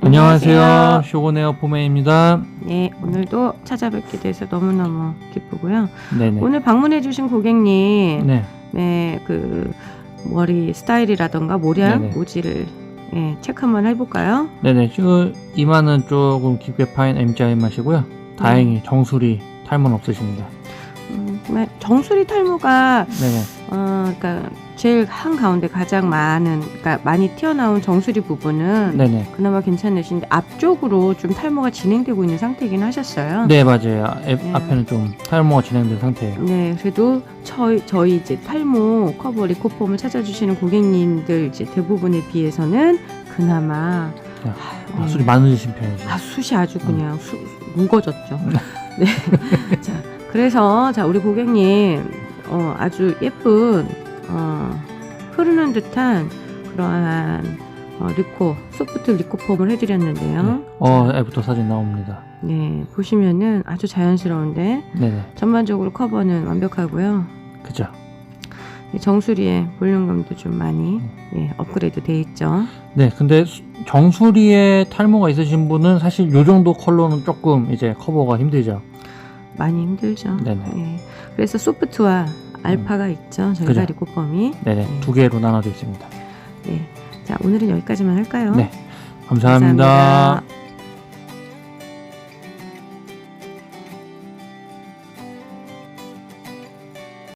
안녕하세요. 쇼고네어 포메입니다. 네, 오늘도 찾아뵙게 돼서 너무너무 기쁘고요. 네네. 오늘 방문해주신 고객님, 네. 네, 그 머리 스타일이라던가 모량, 네네. 모지를 예, 체크 한번 해볼까요? 네네. 지금 이마는 조금 깊게 파인 MGI 맛이고요. 다행히 정수리 탈모는 없으십니다. 음, 정수리 탈모가 네네. 어, 그러니까 제일 한 가운데 가장 많은, 그러니까 많이 튀어나온 정수리 부분은 네네. 그나마 괜찮으신데 앞쪽으로 좀 탈모가 진행되고 있는 상태이긴 하셨어요. 네, 맞아요. 앱 네. 앞에는 좀 탈모가 진행된 상태예요. 네, 그래도 저희, 저희 이제 탈모 커버 리코폼을 찾아주시는 고객님들 이제 대부분에 비해서는 그나마 네. 아, 아, 술이 많으신 편이죠. 아, 숱이 아주 그냥 수, 무거졌죠. 네. 자, 그래서 자 우리 고객님 어, 아주 예쁜 어, 흐르는 듯한 그러한 어, 리코 소프트 리코폼을 해드렸는데요. 네. 어, 앱부터 사진 나옵니다. 네, 보시면은 아주 자연스러운데 네네. 전반적으로 커버는 완벽하고요. 그죠. 이 정수리의 볼륨감도 좀 많이 예, 업그레이드 돼 있죠. 네, 근데 수- 정수리에 탈모가 있으신 분은 사실 요 정도 컬러는 조금 이제 커버가 힘들죠. 많이 힘들죠. 네네. 예. 그래서 소프트와 알파가 있죠. 저희가 그죠. 리코폼이. 네네. 네. 두 개로 나눠져 있습니다. 네. 자, 오늘은 여기까지만 할까요? 네. 감사합니다. 감사합니다.